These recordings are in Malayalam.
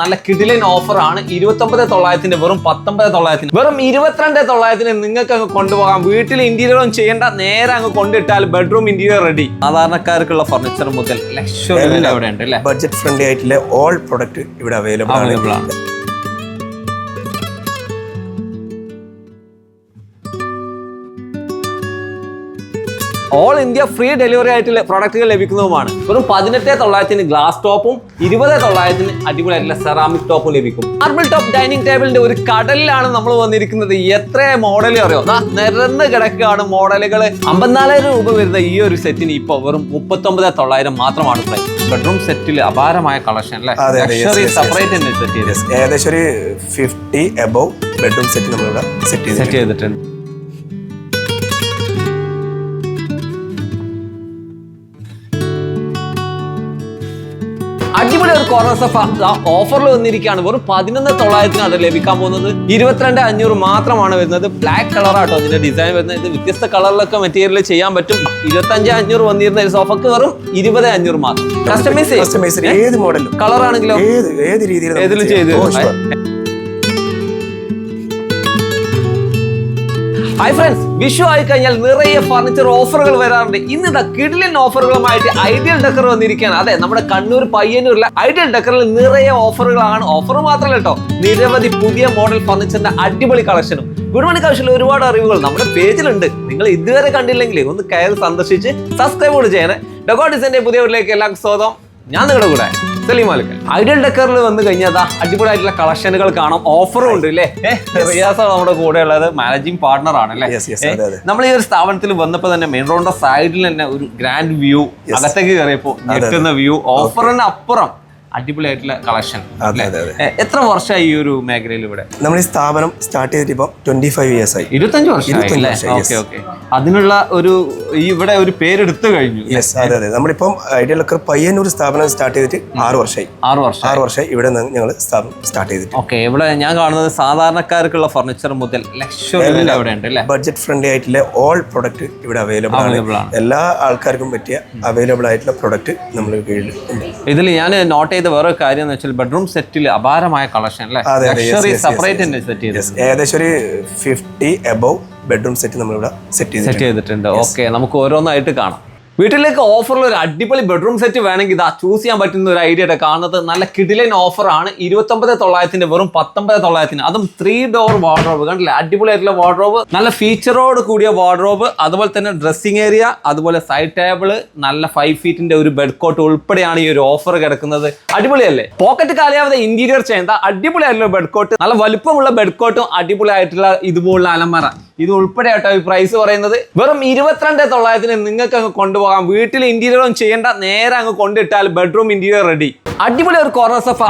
നല്ല കിടിലൻ ഓഫർ ആണ് ഇരുപത്തൊമ്പത് തൊള്ളായിരത്തിന്റെ വെറും പത്തൊമ്പത് തൊള്ളായിരത്തിന്. വെറും ഇരുപത്തിരണ്ട് തൊള്ളായിരത്തിന് നിങ്ങൾക്ക് അങ്ങ് കൊണ്ടുപോകാം. വീട്ടിൽ ഇന്റീരിയറും ചെയ്യേണ്ട. നേരെ അങ്ങ് കൊണ്ടിട്ടാൽ ബെഡ്റൂം ഇന്റീരിയർ റെഡി സാധാരണക്കാർക്കുള്ള ഫർണിച്ചർ മുതൽ ലക്ഷറി അവിടെ ഉണ്ട് ബഡ്ജറ്റ് ഫ്രണ്ട്ലി ആയിട്ടുള്ള ഓൾ പ്രൊഡക്റ്റ് ഇവിടെ അവൈലബിൾ ആണ്. ഓൾ ഇന്ത്യ ഫ്രീ ഡെലിവറി ആയിട്ടുള്ള പ്രോഡക്റ്റുകൾ ലഭിക്കുന്നതുമാണ്. വെറും പതിനെട്ട് തൊള്ളായിരത്തിന് ഗ്ലാസ് ടോപ്പും ഇരുപത് തൊള്ളായിരത്തിന് അടിപൊളിയായിട്ടുള്ള സെറാമിക് ടോപ്പും ലഭിക്കും. മാർബിൾ ടോപ്പ് ഡൈനിങ് ടേബിളിന്റെ ഒരു കടലിലാണ് നമ്മൾ വന്നിരിക്കുന്നത്. എത്ര മോഡൽ അറിയോ? നിരന്ന് കിടക്കുകയാണ് മോഡലുകൾ അമ്പത്തിനാലായിരം രൂപ വരുന്ന ഈ ഒരു സെറ്റിന് ഇപ്പോൾ വെറും മുപ്പത്തൊമ്പത് തൊള്ളായിരം മാത്രമാണ് പ്രൈസ് ബെഡ്റൂം സെറ്റിൽ അപാരമായ കളക്ഷൻ അല്ലേ. സെപ്പറേറ്റ് സെറ്റ് ഏകദേശം ഒരു ഫിഫ്റ്റി എബവ് ബെഡ്റൂം സെറ്റ് നമ്മളിവിടെ സെറ്റ് സെറ്റ് ചെയ്തിട്ടുണ്ട്. അടിപൊളി ഒരു കോർണർ സോഫ ഓഫറിൽ വന്നിരിക്കുകയാണ് വെറും പതിനൊന്ന് തൊള്ളായിരത്തിന് അത് ലഭിക്കാൻ പോകുന്നത്. ഇരുപത്തിരണ്ട് അഞ്ഞൂറ് മാത്രമാണ് വരുന്നത്. ബ്ലാക്ക് കളറാട്ടോ അതിന്റെ ഡിസൈൻ വരുന്നത്. ഇത് വ്യത്യസ്ത കളറിലൊക്കെ മെറ്റീരിയൽ ചെയ്യാൻ പറ്റും. ഇരുപത്തഞ്ച് അഞ്ഞൂറ് വന്നിരുന്ന ഒരു സോഫക്ക് വെറും ഇരുപത് അഞ്ഞൂറ് മാത്രം. കസ്റ്റമൈസ് കസ്റ്റമൈസ് ഏത് മോഡലും കളർ ആണെങ്കിലോ? ഏത് ഏത് രീതിയിൽ ഏതിലും ചെയ്ത് ഹായ് ഫ്രണ്ട്സ് വിഷു ആയി കഴിഞ്ഞാൽ നിറയെ ഫർണിച്ചർ ഓഫറുകൾ വരാറുണ്ട്. ഇന്ന് ഇതാ കിഡിലൻ ഓഫറുകളുമായിട്ട് ഐഡിയൽ ഡെക്കർ വന്നിരിക്കുകയാണ്. അതെ നമ്മുടെ കണ്ണൂർ പയ്യന്നൂരിലെ ഐഡിയൽ ഡെക്കറിൽ നിറയെ ഓഫറുകളാണ് ഓഫർ മാത്രമല്ല കേട്ടോ നിരവധി പുതിയ മോഡൽ ഫർണിച്ചറിന്റെ അടിപൊളി കളക്ഷനും ഗുഡ് പണിക്ക് ആവശ്യമുള്ള ഒരുപാട് അറിവുകൾ നമ്മുടെ പേജിലുണ്ട്. നിങ്ങൾ ഇതുവരെ കണ്ടില്ലെങ്കിൽ ഒന്ന് കയറി സന്ദർശിച്ച് സബ്സ്ക്രൈബ് കൂടി ചെയ്യണേ. ഡെക്കോ ഡിസൈന്റെ പുതിയ വീട്ടിലേക്ക് എല്ലാവർക്കും സ്വാഗതം. ഞാൻ നിങ്ങളുടെ കൂടെ. സലീം മാലിക്കൽ ഐഡിയൽ ഡെക്കറിൽ വന്നു കഴിഞ്ഞാൽ അതാ അടിപൊളിയായിട്ടുള്ള കളക്ഷനുകൾ കാണാം. ഓഫറും ഉണ്ട് അല്ലേ റിയാസാണ് നമ്മുടെ കൂടെ ഉള്ളത്. മാനേജിംഗ് പാർട്ണർ ആണ് അല്ലേ. നമ്മൾ ഈ ഒരു സ്ഥാപനത്തിൽ വന്നപ്പോൾ തന്നെ മെയിൻ റോഡിന്റെ സൈഡിൽ തന്നെ ഒരു ഗ്രാൻഡ് വ്യൂ അകത്തേക്ക് കയറിയപ്പോൾ ഞെട്ടുന്ന വ്യൂ ഓഫറിന് അപ്പുറം അടിപൊളിയായിട്ടുള്ള കളക്ഷൻ. എത്ര വർഷമായി ഈ ഒരു മേഖലയിൽ ഇവിടെ? നമ്മൾ ഈ സ്ഥാപനം സ്റ്റാർട്ട് ചെയ്തിട്ട് ഇപ്പം ട്വന്റി ഫൈവ് ഇയേഴ്സ് ആയി ഇരുപത്തഞ്ച് വർഷം ഓക്കെ ഓക്കെ. അതിനുള്ള ഒരു ഇവിടെ ഒരു പേരെടുത്തു കഴിഞ്ഞു യെസ് അതെ അതെ. നമ്മളിപ്പം ഐഡിയലൊക്കെ പയ്യന്നൂർ സ്ഥാപനം സ്റ്റാർട്ട് ചെയ്തിട്ട് ആറ് വർഷമായി. ആറ് വർഷം ആറ് വർഷമായി ഇവിടെ ഞങ്ങൾ സ്ഥാപനം സ്റ്റാർട്ട് ചെയ്തിട്ട്. ഓക്കെ ഇവിടെ ഞാൻ കാണുന്നത് സാധാരണക്കാർക്കുള്ള ഫർണിച്ചർ മുതൽ ലക്ഷറി അവിടെ ഉണ്ട് അല്ലേ? ബഡ്ജറ്റ് ഫ്രണ്ട്ലി ആയിട്ടുള്ള ഓൾ പ്രൊഡക്റ്റ് ഇവിടെ അവൈലബിൾ ആണ്. എല്ലാ ആൾക്കാർക്കും പറ്റിയ അവൈലബിൾ ആയിട്ടുള്ള പ്രൊഡക്റ്റ് നമ്മൾ കീഴിൽ ഉണ്ട്. ഇതിൽ ഞാൻ നോട്ട് ചെയ്ത വേറെ കാര്യം എന്ന് വെച്ചാൽ ബെഡ്റൂം സെറ്റിൽ അപാരമായ കളക്ഷൻ ലക്ഷറി സെപ്പറേറ്റ് സെറ്റ് ചെയ്ത് ഏകദേശം ഒരു ഫിഫ്റ്റി എബവ് ബെഡ്റൂം സെറ്റ് നമ്മളിവിടെ സെറ്റ് സെറ്റ് ചെയ്തിട്ടുണ്ട്. ഓക്കെ നമുക്ക് ഓരോന്നായിട്ട് കാണാം. വീട്ടിലേക്ക് ഓഫറിൽ ഒരു അടിപൊളി ബെഡ്റൂം സെറ്റ് വേണമെങ്കിൽ ഇതാ ചൂസ് ചെയ്യാൻ പറ്റുന്ന ഒരു ഐഡിയ കാണുന്നത്. നല്ല കിടിലൻ ഓഫറാണ് ഇരുപത്തൊമ്പത് തൊള്ളായിരത്തിന്റെ വെറും പത്തൊമ്പത് തൊള്ളായിരത്തിന്. അതും ത്രീ ഡോർ വാർഡ്രോബ് കണ്ടില്ലേ? അടിപൊളിയായിട്ടുള്ള വാർഡ്രോബ് നല്ല ഫീച്ചറോട് കൂടിയ വാർഡ്രോബ് അതുപോലെ തന്നെ ഡ്രസ്സിംഗ് ഏരിയ അതുപോലെ സൈഡ് ടേബിൾ നല്ല ഫൈവ് ഫീറ്റിന്റെ ഒരു ബെഡ് കോട്ട് ഉൾപ്പെടെയാണ് ഈ ഒരു ഓഫർ കിടക്കുന്നത്. അടിപൊളിയല്ലേ? പോക്കറ്റ് കാലിയാവാതെ ഇന്റീരിയർ ചെയ്യേണ്ട അടിപൊളിയായിട്ടുള്ള ബെഡ് കോട്ട് നല്ല വലുപ്പമുള്ള ബെഡ് കോട്ടും അടിപൊളിയായിട്ടുള്ള ഇതുപോലുള്ള അലമറ ഇത് ഉൾപ്പെടെ ആട്ടോ ഈ പ്രൈസ് പറയുന്നത്. വെറും ഇരുപത്തിരണ്ട് തൊള്ളായിരത്തിന് നിങ്ങൾക്ക് അങ്ങ് കൊണ്ടുപോകാം. വീട്ടിൽ ഇന്റീരിയറും ചെയ്യേണ്ട. നേരെ അങ്ങ് കൊണ്ടിട്ടാൽ ബെഡ്റൂം ഇന്റീരിയർ റെഡി അടിപൊളി ഒരു കോർണർ സോഫ.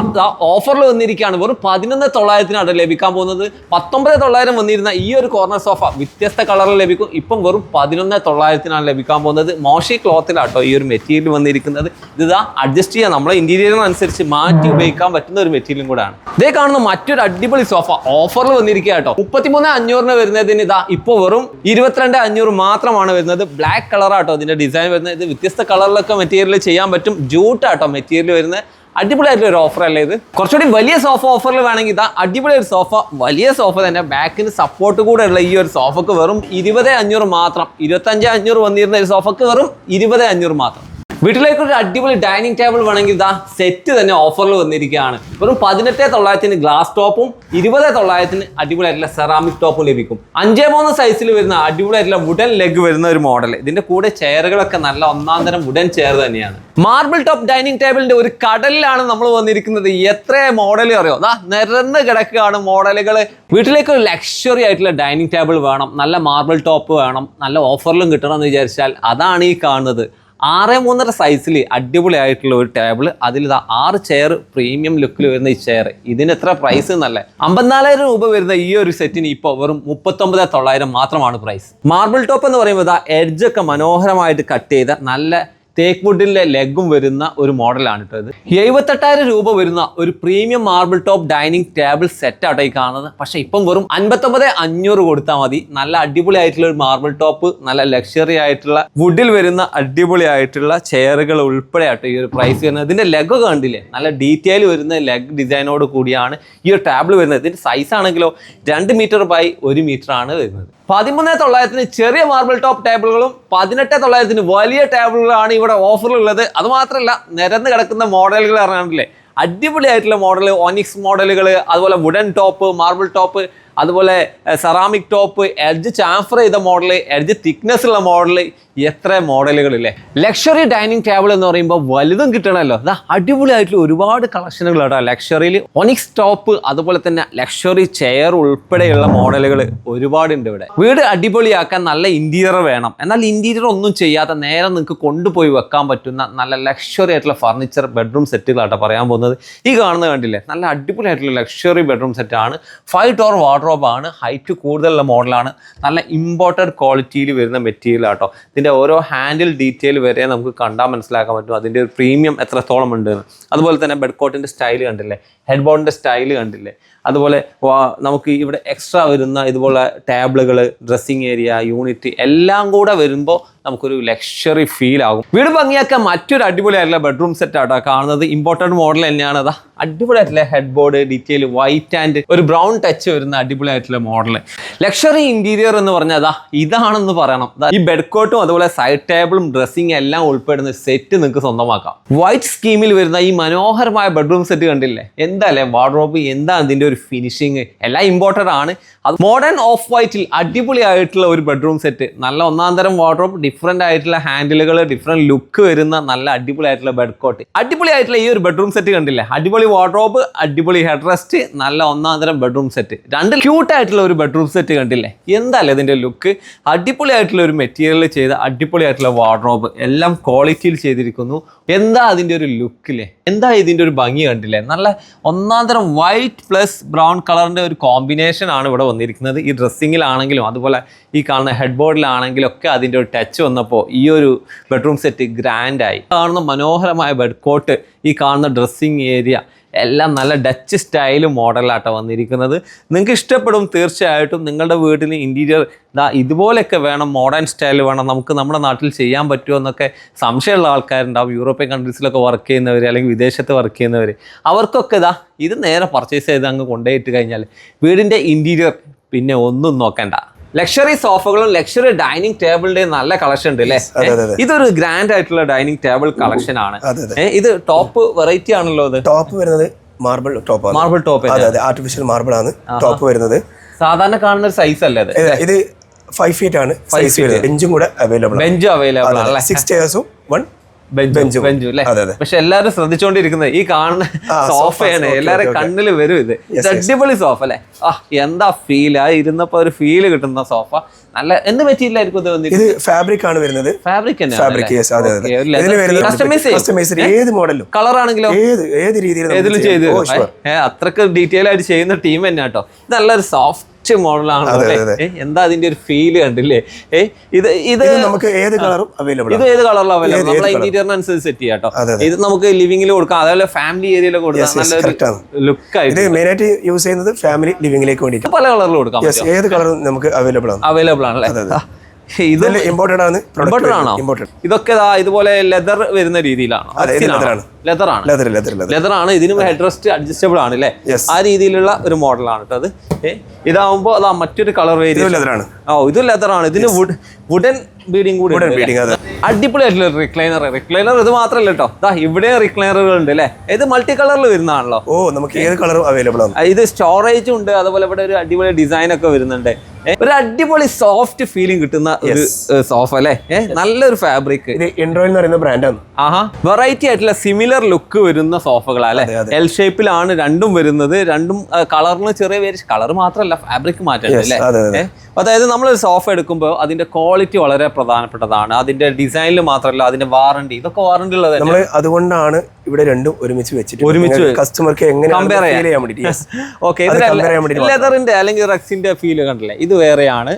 ഓഫറിൽ വന്നിരിക്കുകയാണ്. വെറും പതിനൊന്ന് തൊള്ളായിരത്തിനാണ് ലഭിക്കാൻ പോകുന്നത്. പത്തൊമ്പത് തൊള്ളായിരം വന്നിരുന്ന ഈ ഒരു കോർണർ സോഫ വ്യത്യസ്ത കളറിൽ ലഭിക്കും. ഇപ്പം വെറും പതിനൊന്ന് തൊള്ളായിരത്തിനാണ് ലഭിക്കാൻ പോകുന്നത്. മോശി ക്ലോത്തിലാട്ടോ ഈ ഒരു മെറ്റീരിയൽ വന്നിരിക്കുന്നത്. ഇതാ അഡ്ജസ്റ്റ് ചെയ്യാം. നമ്മളെ ഇന്റീരിയറിനനുസരിച്ച് മാറ്റി ഉപയോഗിക്കാൻ പറ്റുന്ന ഒരു മെറ്റീരിയലും കൂടാണ്. ഇതേ കാണുന്ന മറ്റൊരു അടിപൊളി സോഫ ഓഫറിൽ വന്നിരിക്കുക കേട്ടോ മുപ്പത്തിമൂന്ന് അഞ്ഞൂറിന് വരുന്നതിന് ഇതാ ഇപ്പോൾ വെറും ഇരുപത്തിരണ്ട് അഞ്ഞൂറ് മാത്രമാണ് വരുന്നത്. ബ്ലാക്ക് കളറാട്ടോ ഇതിന്റെ ഡിസൈൻ വരുന്നത് ഇത് വ്യത്യസ്ത കളറിലൊക്കെ മെറ്റീരിയൽ ചെയ്യാൻ പറ്റും. ജൂട്ടാട്ടോ മെറ്റീരിയൽ വരുന്നത്. അടിപൊളിയായിട്ടുള്ള ഒരു ഓഫർ അല്ലേ ഇത്? കുറച്ചുകൂടി വലിയ സോഫ ഓഫറിൽ വേണമെങ്കിൽ ഇതാ. അടിപൊളി ഒരു സോഫ വലിയ സോഫ തന്നെ. ബാക്കിന് സപ്പോർട്ട് കൂടെ ഉള്ള ഈ ഒരു സോഫക്ക് വെറും ഇരുപത് അഞ്ഞൂറ് മാത്രം. ഇരുപത്തഞ്ച് അഞ്ഞൂറ് വന്നിരുന്ന ഒരു സോഫക്ക് വെറും ഇരുപത് അഞ്ഞൂറ് മാത്രം. വീട്ടിലേക്ക് ഒരു അടിപൊളി ഡൈനിങ് ടേബിൾ വേണമെങ്കിൽ ഇതാ സെറ്റ് തന്നെ ഓഫറിൽ വന്നിരിക്കുകയാണ്. വെറും പതിനെട്ട് തൊള്ളായിരത്തിന് ഗ്ലാസ് ടോപ്പും ഇരുപത് തൊള്ളായിരത്തിന് അടിപൊളിയായിട്ടുള്ള സെറാമിക് ടോപ്പും ലഭിക്കും. അഞ്ചേ മൂന്ന് സൈസിൽ വരുന്ന അടിപൊളിയായിട്ടുള്ള വുഡൻ ലെഗ് വരുന്ന ഒരു മോഡൽ ഇതിന്റെ കൂടെ ചെയറുകളൊക്കെ നല്ല ഒന്നാം തരം വുഡൻ ചെയർ തന്നെയാണ്. മാർബിൾ ടോപ്പ് ഡൈനിങ് ടേബിളിന്റെ ഒരു കടലിലാണ് നമ്മൾ വന്നിരിക്കുന്നത്. എത്ര മോഡൽ അറിയോ? അതാ നിരന്ന് കിടക്കുകയാണ് മോഡലുകൾ വീട്ടിലേക്ക് ഒരു ലക്ഷറി ആയിട്ടുള്ള ഡൈനിങ് ടേബിൾ വേണം. നല്ല മാർബിൾ ടോപ്പ് വേണം. നല്ല ഓഫറിലും കിട്ടണം എന്ന് വിചാരിച്ചാൽ അതാണ് ഈ കാണുന്നത്. ആറ് മൂന്നര സൈസിൽ അടിപൊളിയായിട്ടുള്ള ഒരു ടേബിൾ അതിൽ ഇതാ ആറ് ചെയർ പ്രീമിയം ലുക്കിൽ വരുന്ന ഈ ചെയർ ഇതിന് എത്ര പ്രൈസ് എന്നല്ലേ. അമ്പത്തിനാലായിരം രൂപ വരുന്ന ഈ ഒരു സെറ്റിന് ഇപ്പോൾ വെറും മുപ്പത്തൊമ്പത് തൊള്ളായിരം മാത്രമാണ് പ്രൈസ് മാർബിൾ ടോപ്പ് എന്ന് പറയുമ്പോൾ എഡ്ജ് ഒക്കെ മനോഹരമായിട്ട് കട്ട് ചെയ്ത നല്ല തേക്ക് വുഡിലെ ലെഗും വരുന്ന ഒരു മോഡലാണ് കേട്ടോ ഇത്. എഴുപത്തെട്ടായിരം രൂപ വരുന്ന ഒരു premium marble top dining table set ആട്ടോ ഈ കാണുന്നത്. പക്ഷേ ഇപ്പം വെറും അൻപത്തൊമ്പത് അഞ്ഞൂറ് കൊടുത്താൽ മതി. നല്ല അടിപൊളി ആയിട്ടുള്ള ഒരു മാർബിൾ ടോപ്പ് നല്ല ലക്ഷറി ആയിട്ടുള്ള വുഡിൽ വരുന്ന അടിപൊളി ആയിട്ടുള്ള ചെയറുകൾ ഉൾപ്പെടെ ആട്ടോ ഈ ഒരു പ്രൈസ് വരുന്നത്. ഇതിന്റെ ലെഗ് കണ്ടില്ലേ? നല്ല ഡീറ്റെയിൽ വരുന്ന ലെഗ് ഡിസൈനോട് കൂടിയാണ് ഈ ഒരു ടേബിൾ വരുന്നത്. ഇതിന്റെ സൈസ് ആണെങ്കിലോ രണ്ട് മീറ്റർ ബൈ ഒരു മീറ്റർ ആണ് വരുന്നത്. പതിമൂന്ന് തൊള്ളായിരത്തിന് ചെറിയ മാർബിൾ ടോപ്പ് ടേബിളുകളും പതിനെട്ട് തൊള്ളായിരത്തിന് വലിയ ടേബിളുകളാണ് ഇവിടെ ഓഫറിലുള്ളത് അതുമാത്രമല്ല നിരന്ന് കിടക്കുന്ന മോഡലുകൾ ഇറങ്ങാണ്ടില്ലേ അടിപൊളിയായിട്ടുള്ള മോഡൽ ഒനിക്സ് മോഡലുകൾ അതുപോലെ വുഡൻ ടോപ്പ് മാർബിൾ ടോപ്പ് അതുപോലെ സെറാമിക് ടോപ്പ് എഡ്ജ് ചാഫർ ചെയ്ത മോഡൽ എഡ്ജ് തിക്നെസ് ഉള്ള മോഡൽ എത്ര മോഡലുകളില്ലേ ലക്ഷറി ഡൈനിങ് ടേബിൾ എന്ന് പറയുമ്പോൾ വലുതും കിട്ടണമല്ലോ അതാ അടിപൊളിയായിട്ടുള്ള ഒരുപാട് കളക്ഷനുകൾ കേട്ടോ. ലക്ഷറിയിൽ ഒനിക്സ് ടോപ്പ് അതുപോലെ തന്നെ ലക്ഷറി ചെയർ ഉൾപ്പെടെയുള്ള മോഡലുകൾ ഒരുപാടുണ്ട് ഇവിടെ. വീട് അടിപൊളിയാക്കാൻ നല്ല ഇന്റീരിയർ വേണം. എന്നാൽ ഇന്റീരിയർ ഒന്നും ചെയ്യാതെ നേരെ നിങ്ങൾക്ക് കൊണ്ടുപോയി വെക്കാൻ പറ്റുന്ന നല്ല ലക്ഷറി ആയിട്ടുള്ള ഫർണിച്ചർ ബെഡ്റൂം സെറ്റുകളാട്ടോ പറയാൻ പോകുന്നത്. ഈ കാണുന്നത് കണ്ടില്ലേ? നല്ല അടിപൊളിയായിട്ടുള്ള ലക്ഷറി ബെഡ്റൂം സെറ്റാണ് ഫൈവ് ടോർ വാർഡ്രോബ് ആണ്. ഹൈറ്റ് കൂടുതലുള്ള മോഡലാണ് നല്ല ഇമ്പോർട്ടഡ് ക്വാളിറ്റിയിൽ വരുന്ന മെറ്റീരിയൽ ആട്ടോ ഇതിന്റെ ഓരോ ഹാൻഡിൽ ഡീറ്റെയിൽ വരെ നമുക്ക് കണ്ടാൽ മനസ്സിലാക്കാൻ പറ്റും. അതിന്റെ ഒരു പ്രീമിയം എത്രത്തോളം ഉണ്ട് അതുപോലെ തന്നെ ബെഡ് കോട്ടിന്റെ സ്റ്റൈൽ കണ്ടില്ലേ? ഹെഡ് ബോർഡിന്റെ സ്റ്റൈൽ കണ്ടില്ലേ? അതുപോലെ നമുക്ക് ഇവിടെ എക്സ്ട്രാ വരുന്ന ഇതുപോലെ ടേബിളുകൾ ഡ്രസ്സിങ് ഏരിയ യൂണിറ്റ് എല്ലാം കൂടെ വരുമ്പോൾ നമുക്കൊരു ലക്ഷറി ഫീൽ ആകും. വീട് ഭംഗിയാക്കാൻ മറ്റൊരു അടിപൊളിയായിട്ടുള്ള ബെഡ്റൂം സെറ്റ് ആട്ടോ കാണുന്നത്. ഇമ്പോർട്ടന്റ് മോഡൽ തന്നെയാണ് അതാ. അടിപൊളിയായിട്ടുള്ള head board detail white and ഒരു ബ്രൗൺ ടച്ച് വരുന്ന അടിപൊളിയായിട്ടുള്ള മോഡൽ ലക്ഷറി ഇന്റീരിയർ എന്ന് പറഞ്ഞാൽ അതാ ഇതാണെന്ന് പറയണം. ഈ ബെഡ് കോട്ടും അതുപോലെ സൈഡ് ടേബിളും ഡ്രസ്സിംഗ് എല്ലാം ഉൾപ്പെടുന്ന സെറ്റ് നിങ്ങൾക്ക് സ്വന്തമാക്കാം. വൈറ്റ് സ്കീമിൽ വരുന്ന ഈ മനോഹരമായ ബെഡ്റൂം സെറ്റ് കണ്ടില്ലേ? എന്താ അല്ലേ? വാർഡ്രോബ് എന്താ ഇതിന്റെ ഒരു ഫിനിഷിങ് എല്ലാം ഇമ്പോർട്ടന്റ് ആണ്. അത് മോഡേൺ ഓഫ് വൈറ്റിൽ അടിപൊളിയായിട്ടുള്ള ഒരു ബെഡ്റൂം സെറ്റ് നല്ല ഒന്നാം തരം വാർഡ്രോബ് ഡിഫറെന്റ് ആയിട്ടുള്ള ഹാൻഡിലുകൾ ഡിഫറെന്റ് ലുക്ക് വരുന്ന നല്ല അടിപൊളിയായിട്ടുള്ള ബെഡ് കോട്ട് അടിപൊളിയായിട്ടുള്ള ഈ ഒരു ബെഡ്റൂം സെറ്റ് കണ്ടില്ലേ? അടിപൊളി വാർഡ്രോബ് അടിപൊളി ഹെഡ് റെസ്റ്റ് നല്ല ഒന്നാം തരം ബെഡ്റൂം സെറ്റ് രണ്ട് ക്യൂട്ട് ആയിട്ടുള്ള ഒരു ബെഡ്റൂം സെറ്റ് കണ്ടില്ലേ? എന്തായാലും ഇതിന്റെ ലുക്ക് അടിപൊളിയായിട്ടുള്ള ഒരു മെറ്റീരിയൽ ചെയ്ത അടിപൊളിയായിട്ടുള്ള വാർഡ്രോബ് എല്ലാം ക്വാളിറ്റിയിൽ ചെയ്തിരിക്കുന്നു. എന്താ അതിന്റെ ഒരു ലുക്കില്ലേ എന്താ ഇതിന്റെ ഒരു ഭംഗി കണ്ടില്ലേ? നല്ല ഒന്നാം തരം വൈറ്റ് പ്ലസ് ബ്രൗൺ കളറിന്റെ ഒരു കോമ്പിനേഷൻ ആണ് ഇവിടെ വന്നിരിക്കുന്നത്. ഈ ഡ്രസ്സിങ്ങിലാണെങ്കിലും അതുപോലെ ഈ കാണുന്ന ഹെഡ് ബോർഡിലാണെങ്കിലും ഒക്കെ അതിന്റെ ഒരു ടച്ച് വന്നപ്പോൾ ഈ ഒരു ബെഡ്റൂം സെറ്റ് ഗ്രാൻഡായി കാണുന്ന മനോഹരമായ ബെഡ് കോട്ട് ഈ കാണുന്ന ഡ്രസ്സിങ് ഏരിയ എല്ലാം നല്ല ഡച്ച് സ്റ്റൈൽ മോഡലാട്ടോ വന്നിരിക്കുന്നത്. നിങ്ങൾക്ക് ഇഷ്ടപ്പെടും തീർച്ചയായിട്ടും. നിങ്ങളുടെ വീട്ടിൽ ഇന്റീരിയർ ഇതാ ഇതുപോലെയൊക്കെ വേണം മോഡേൺ സ്റ്റൈൽ വേണം. നമുക്ക് നമ്മുടെ നാട്ടിൽ ചെയ്യാൻ പറ്റുമോ എന്നൊക്കെ സംശയമുള്ള ആൾക്കാരുണ്ടാവും. യൂറോപ്യൻ കൺട്രീസിലൊക്കെ വർക്ക് ചെയ്യുന്നവർ അല്ലെങ്കിൽ വിദേശത്ത് വർക്ക് ചെയ്യുന്നവർ അവർക്കൊക്കെ ഇതാ ഇത് നേരെ പർച്ചേസ് ചെയ്ത് അങ്ങ് കൊണ്ടുപോയിട്ട് കഴിഞ്ഞാൽ വീടിന്റെ ഇന്റീരിയർ പിന്നെ ഒന്നും നോക്കണ്ട. ലക്ഷറി സോഫകളും ലക്ഷറി ഡൈനിങ് ടേബിളിന്റെയും നല്ല കളക്ഷൻ ഉണ്ട് അല്ലേ. ഇതൊരു ഗ്രാൻഡ് ആയിട്ടുള്ള ഡൈനിങ് ടേബിൾ കളക്ഷൻ ആണ്. ഇത് ടോപ്പ് വെറൈറ്റി ആണല്ലോ ഇത്? ടോപ്പ് വരുന്നത് marble top marble top artificial marble ആണ് ടോപ്പ് വരുന്നത്. സാധാരണ കാണുന്ന ഒരു സൈസ് അല്ലേ ഇത്? ഫൈവ് ഫീറ്റ് ആണ് സൈസ് വരുന്നത്. ബെഞ്ചും കൂടെ അവൈലബിൾ ബെഞ്ച് അവൈലബിൾ ആണ് സിക്സ് ചെയർസും വൺ ബെഞ്ച് ബെഞ്ചു അല്ലേ. പക്ഷെ എല്ലാരും ശ്രദ്ധിച്ചുകൊണ്ടിരിക്കുന്നത് ഈ കാണുന്ന സോഫയാണ്. എല്ലാരും. കണ്ണിൽ വരും ഇത്. ഇത് അടിപൊളി സോഫ അല്ലേ? ആ എന്താ ഫീൽ ആ ഇരുന്നപ്പോ ഒരു ഫീൽ കിട്ടുന്ന സോഫ നല്ല എന്ത് മെറ്റീരിയലായിരിക്കും ഇത് ഇത് ഫാബ്രിക് ആണ് വരുന്നത്. ഫാബ്രിക് ഫാബ്രിക് യെസ് അതെ അതെ. കസ്റ്റമൈസ് ഏത് മോഡലും. കളർ ആണെങ്കിലും? ഏത് ഏത് രീതിയിലും ചെയ്ത്. അത്രയ്ക്ക് ഡീറ്റെയിൽ ആയിട്ട് ചെയ്യുന്ന ടീം തന്നെ കേട്ടോ. ഇത് നല്ലൊരു സോഫ്റ്റ് മോഡലാണ് എന്താ അതിന്റെ ഒരു ഫീൽ കണ്ടില്ലേ? ഏ ഇത് ഇത് നമുക്ക് ഏത് കളറും അവൈലബിൾ ഇത് ഏത് കളറിലും അവൈലബിൾ നമ്മളെ? ഇന്റീരിയറിനനുസരിച്ച് സെറ്റ് ചെയ്യാം കേട്ടോ. ഇത് നമുക്ക് ലിവിംഗിൽ കൊടുക്കാം. അതേപോലെ ഫാമിലി ഏരിയയിൽ കൊടുക്കാം നല്ലൊരു. ലുക്ക് ആയിട്ട് മെയിൻ ആയിട്ട് യൂസ് ചെയ്യുന്നത് ഫാമിലി ലിവിംഗിലേക്ക് വേണ്ടി പല കളറിൽ കൊടുക്കാം ഏത് കളറും നമുക്ക് അവൈലബിൾ ആണ്? അവൈലബിൾ ആണല്ലേ? ഇത് ഇമ്പോർട്ടഡ് ആണ് ഇമ്പോർട്ടഡ് ആണോ? ഇതൊക്കെ ഇതുപോലെ ലെതർ വരുന്ന രീതിയിലാണ്? ലെതർ ആണ്? ലെതർ ആണ്. ഇതിനും ഹെഡ് റെസ്റ്റ് അഡ്ജസ്റ്റബിൾ ആണ് അല്ലേ ആ രീതിയിലുള്ള ഒരു മോഡലാണ് കേട്ടോ അത്. ഇതാവുമ്പോ അതാ മറ്റൊരു കളർ വേരിയൻ ഓ ഇത് ലെതർ ആണ്. ഇതിന് വുഡ് വുഡൻ ബീഡിങ് കൂടി ബീഡിങ് beading, അല്ലേ? അതെ. അടിപൊളിയായിട്ടുള്ള റിക്ലൈനർ റിക്ലൈനർ ഇത് മാത്രമല്ല കേട്ടോ ദാ ഇവിടെ റിക്ലൈനറുകൾ ഉണ്ട് അല്ലേ? ഇത് മൾട്ടി കളറിൽ വരുന്നതാണല്ലോ. ഓ നമുക്ക് ഏത് കളറും അവൈലബിൾ ആണ് ഇത് സ്റ്റോറേജും ഉണ്ട് അതുപോലെ ഇവിടെ ഒരു അടിപൊളി ഡിസൈൻ ഒക്കെ വരുന്നുണ്ട്. ഒരു അടിപൊളി സോഫ്റ്റ് ഫീലിംഗ് കിട്ടുന്ന ഒരു സോഫ അല്ലേ? നല്ലൊരു ഫാബ്രിക് എന്ന് പറയുന്ന ബ്രാൻഡാണ് ആഹാ. വെറൈറ്റി ആയിട്ടുള്ള സിമിലർ ലുക്ക് വരുന്ന സോഫകളാ അല്ലെ. എൽ ഷേപ്പിലാണ് രണ്ടും വരുന്നത്. രണ്ടും കളറിന് ചെറിയ പേര് കളർ മാത്രമല്ല ഫാബ്രിക് മാറ്റം അല്ലേ? അതായത് നമ്മളൊരു സോഫ എടുക്കുമ്പോൾ അതിന്റെ ക്വാളിറ്റി വളരെ പ്രധാനപ്പെട്ടതാണ്. അതിന്റെ ഡിസൈനിൽ മാത്രമല്ല അതിന്റെ വാറണ്ടി ഇതൊക്കെ വാറണ്ടി ഉള്ളത് നമ്മൾ അതുകൊണ്ടാണ് ഇവിടെ രണ്ടും ഒരുമിച്ച് വെച്ചിട്ട് ഒരുമിച്ച് കസ്റ്റമർക്ക് എങ്ങനെ കമ്പയർ ചെയ്യാൻ വേണ്ടി yes. ഓക്കെ അത് ഇത് compare ചെയ്യാൻ വേണ്ടി ലെതറിന്റെ അല്ലെങ്കിൽ റെക്സിന്റെ ഫീൽ കണ്ടില്ലേ? ഇത് വേറെയാണ്.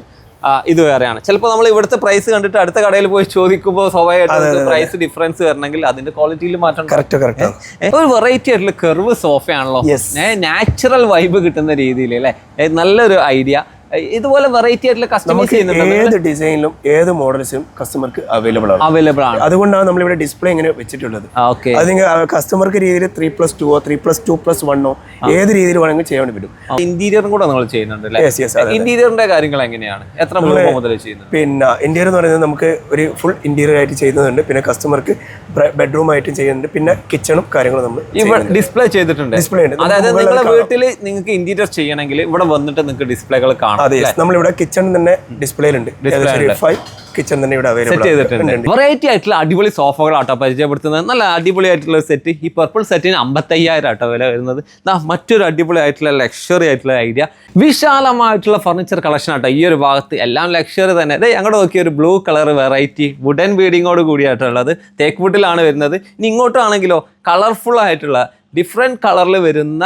ഇത് വേറെയാണ്. ചിലപ്പോൾ നമ്മൾ ഇവിടുത്തെ പ്രൈസ് കണ്ടിട്ട് അടുത്ത കടയിൽ പോയി ചോദിക്കുമ്പോൾ സ്വാഭാവികമായിട്ട് പ്രൈസ് ഡിഫറൻസ് വരണമെങ്കിൽ അതിന്റെ ക്വാളിറ്റിയിൽ മാറ്റം ഉണ്ടാവും. കറക്റ്റ് കറക്റ്റ് ഒരു വെറൈറ്റി ആയിട്ടുള്ള കെർവ് സോഫയാണല്ലോ. നാച്ചുറൽ വൈബ് കിട്ടുന്ന രീതിയിൽ അല്ലേ? നല്ലൊരു ഐഡിയ ഇതുപോലെ വെറൈറ്റി ആയിട്ടുള്ള കസ്റ്റമൈസ് ചെയ്യുന്നുണ്ട്? ഏത് ഡിസൈനിലും ഏത് മോഡൽസും കസ്റ്റമർക്ക് അവൈലബിൾ ആണ്. അവൈലബിൾ ആണ്. അതുകൊണ്ടാണ് നമ്മൾ ഇവിടെ ഡിസ്പ്ലേ ഇങ്ങനെ വെച്ചിട്ടുള്ളത്. ഓക്കെ അത് കസ്റ്റമർക്ക് രീതിയിൽ three plus two three plus two plus വണ്ണോ ഏത് രീതിയിൽ വേണമെങ്കിൽ ചെയ്യാൻ പറ്റും. ഇന്റീരിയറും കൂടെ നമ്മൾ ചെയ്യുന്നുണ്ട് ഇന്റീരിയറിന്റെ കാര്യങ്ങൾ എങ്ങനെയാണ്? എത്ര മുതൽ ചെയ്യുന്നത് പിന്നെ ഇന്റീരിയർ എന്ന് പറയുന്നത് നമുക്ക് ഒരു ഫുൾ ഇന്റീരിയർ ആയിട്ട് ചെയ്യുന്നുണ്ട്. പിന്നെ കസ്റ്റമർക്ക് ബെഡ്റൂം ആയിട്ടും ചെയ്യുന്നുണ്ട്. പിന്നെ കിച്ചണും കാര്യങ്ങളും നമ്മൾ ഇവിടെ ഡിസ്പ്ലേ ചെയ്തിട്ടുണ്ട്. ഡിസ്പ്ലേ ഉണ്ട്. അതായത് നിങ്ങളുടെ വീട്ടിൽ നിങ്ങൾക്ക് ഇന്റീരിയർ ചെയ്യണമെങ്കിൽ ഇവിടെ വന്നിട്ട് നിങ്ങൾക്ക് ഡിസ്പ്ലേകൾ കാണാം. അതെ. നമ്മളിവിടെ കിച്ചൺ തന്നെ ഡിസ്പ്ലേയിലുണ്ട് ഉണ്ട്. കിച്ചൺ തന്നെ ഇവിടെ അവൈലബിൾ ചെയ്തിട്ടുണ്ട്. വെറൈറ്റി ആയിട്ടുള്ള അടിപൊളി സോഫകൾ ആട്ടോ പരിചയപ്പെടുത്തുന്നത്. നല്ല അടിപൊളി ആയിട്ടുള്ള സെറ്റ് ഈ പർപ്പിൾ സെറ്റിന് അമ്പത്തയ്യായിരം ആട്ടോ വില വരുന്നത്. മറ്റൊരു അടിപൊളി ആയിട്ടുള്ള ലക്ഷറി ആയിട്ടുള്ള ഐഡിയ വിശാലമായിട്ടുള്ള ഫർണിച്ചർ കളക്ഷൻ ആട്ടോ. ഈ ഒരു ഭാഗത്ത് എല്ലാം ലക്ഷറി തന്നെ. അതെ ഞങ്ങളുടെ നോക്കിയ ഒരു ബ്ലൂ കളർ വെറൈറ്റി വുഡൻ ബീഡിങ്ങോട് കൂടിയായിട്ടുള്ളത് തേക്ക് വുഡിലാണ് വരുന്നത്. ഇനി ഇങ്ങോട്ടാണെങ്കിലോ കളർഫുൾ ആയിട്ടുള്ള ഡിഫറെന്റ് കളറിൽ വരുന്ന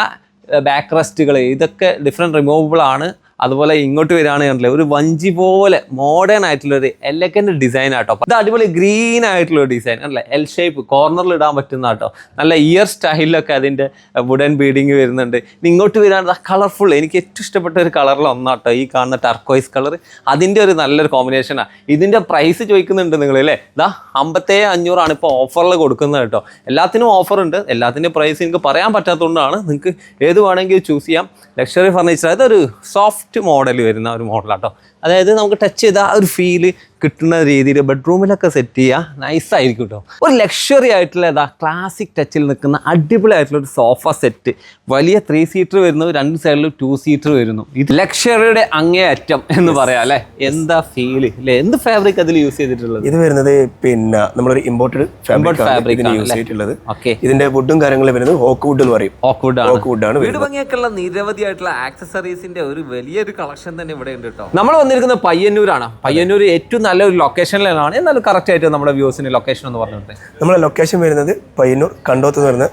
ബാക്ക് റെസ്റ്റുകൾ ഇതൊക്കെ ഡിഫറെന്റ് റിമൂവബിൾ ആണ്. അതുപോലെ ഇങ്ങോട്ട് വരികയാണ് കണ്ടില്ലേ? ഒരു വഞ്ചി പോലെ മോഡേൺ ആയിട്ടുള്ള ഒരു എലഗന്റ് ഡിസൈൻ ആട്ടോ. ഇത് അടിപൊളി ഗ്രീൻ ആയിട്ടുള്ള ഒരു ഡിസൈൻ അല്ലേ എൽ ഷേപ്പ് കോർണറിൽ ഇടാൻ പറ്റുന്ന ആട്ടോ. നല്ല ഇയർ സ്റ്റൈലിലൊക്കെ അതിന്റെ വുഡൻ ബീഡിങ് വരുന്നുണ്ട്. ഇങ്ങോട്ട് വരികയാണെങ്കിൽ കളർഫുൾ എനിക്ക് ഏറ്റവും ഇഷ്ടപ്പെട്ട ഒരു കളറിൽ ഒന്നാട്ടോ ഈ കാണുന്ന ടർക്കോയ്സ് കളർ അതിന്റെ ഒരു നല്ലൊരു കോമ്പിനേഷനാണ് ഇതിന്റെ പ്രൈസ് ചോദിക്കുന്നുണ്ട് നിങ്ങൾ അല്ലേ? ഇതാ അമ്പത്തേ അഞ്ഞൂറാണ് ഇപ്പോൾ ഓഫറിൽ കൊടുക്കുന്നത് കേട്ടോ. എല്ലാത്തിനും ഓഫർ ഉണ്ട്. എല്ലാത്തിന്റെ പ്രൈസ് എനിക്ക് പറയാൻ പറ്റാത്തതുകൊണ്ടാണ് നിങ്ങൾക്ക് ഏത് വേണമെങ്കിലും ചൂസ് ചെയ്യാം. ലക്ഷറി ഫർണിച്ചർ അതൊരു സോഫ്റ്റ് മോഡൽ വരുന്ന ഒരു മോഡലാട്ടോ അതായത് നമുക്ക് ടച്ച് ചെയ്ത ഒരു ഫീൽ കിട്ടുന്ന രീതിയിൽ ബെഡ്റൂമിലൊക്കെ സെറ്റ് ചെയ്യുക നൈസായിരിക്കും കേട്ടോ ഒരു ലക്ഷറി ആയിട്ടുള്ള ഏതാ ക്ലാസിക് ടച്ചിൽ നിൽക്കുന്ന അടിപൊളി ആയിട്ടുള്ള ഒരു സോഫ സെറ്റ് വലിയ ത്രീ സീറ്റർ വരുന്നു രണ്ട് സൈഡിൽ ടു സീറ്റർ വരുന്നു. ഇത് ലക്ഷറിയുടെ അങ്ങേയറ്റം എന്ന് പറയാം അല്ലേ? എന്താ ഫീൽ അല്ലേ എന്ത് ഫാബ്രിക് അതിൽ യൂസ് ചെയ്തിട്ടുള്ളത്? ഇത് വരുന്നത് പിന്നെ നമ്മളൊരു ഇമ്പോർട്ടഡ് ഫാബ്രിക് യൂസ് ചെയ്തിട്ടുള്ളത്. ഓക്കെ ഇതിന്റെ വുഡും കാര്യങ്ങളും വരുന്നത് ഹോക്ക് വുഡ് എന്ന് പറയും. ഹോക്ക് വുഡ് ഹോക്ക് വുഡ് ആണ് വീട് ഭംഗിയൊക്കെയുള്ള നിരവധി ആയിട്ടുള്ള ആക്സസറീസിന്റെ ഒരു വലിയൊരു കളക്ഷൻ തന്നെ ഇവിടെ ഉണ്ട് കേട്ടോ നമ്മൾ വന്നിരിക്കുന്നത് പയ്യന്നൂരാണ്. പയ്യന്നൂർ ഏറ്റവും നല്ലൊരു ലൊക്കേഷനിലാണ് എന്നാലും കറക്റ്റ് ആയിട്ട് നമ്മുടെ വ്യൂസിന് ലൊക്കേഷൻ എന്ന് പറഞ്ഞിട്ട് നമ്മുടെ ലൊക്കേഷൻ വരുന്നത് പയ്യന്നൂർ കണ്ടോത്ത് എന്ന് പറയുന്ന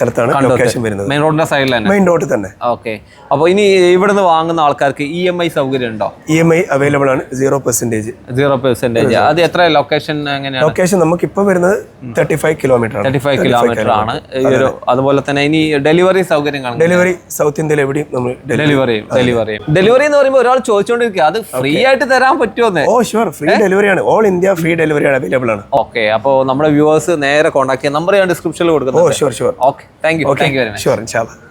സ്ഥലത്താണ് ലൊക്കേഷൻ വരുന്നത്. മെയിൻ റോഡിന്റെ സൈഡിൽ തന്നെ മെയിൻ റോഡിൽ തന്നെ. ഓക്കെ അപ്പോൾ ഇനി ഇവിടുന്ന് വാങ്ങുന്ന ആൾക്കാർക്ക് ഇ എം ഐ സൗകര്യം ഉണ്ടോ? ഇ എം ഐ അവൈലബിൾ ആണ്. സീറോ പെർസെന്റേജ് സീറോ പെർസെന്റേജ് അത് എത്ര ലൊക്കേഷൻ എങ്ങനെയാണ്? ലൊക്കേഷൻ നമുക്ക് ഇപ്പോൾ വരുന്നത് thirty five kilometre thirty five kilometre ആണ്. അതുപോലെ തന്നെ ഇനി ഡെലിവറി സൗകര്യങ്ങൾ ഡെലിവറി സൗത്ത് ഇന്ത്യയിൽ എവിടെയും നമ്മൾ ഡെലിവറി ഡെലിവറി ഡെലിവറി എന്ന് പറയുമ്പോൾ ഒരാൾ ചോദിച്ചുകൊണ്ടിരിക്കുക അത് ഫ്രീ ആയിട്ട് തരാൻ പറ്റുമോ ഓ ഷുവർ ഫ്രീ ഡെലിവറി ആണ്. ഓൾ ഇന്ത്യ ഫ്രീ ഡെലിവറി ആണ് അവൈലബിൾ ആണ്. ഓക്കെ അപ്പോൾ നമ്മുടെ വ്യൂവേഴ്സ് നേരെ കോൺടാക്ട് ചെയ്യാം. നമ്പർ ഞാൻ ഡിസ്ക്രിപ്ഷനിൽ ഓ കൊടുക്കുന്നത് sure sure okay thank you thank you very much sure ഇൻഷാല്ലാ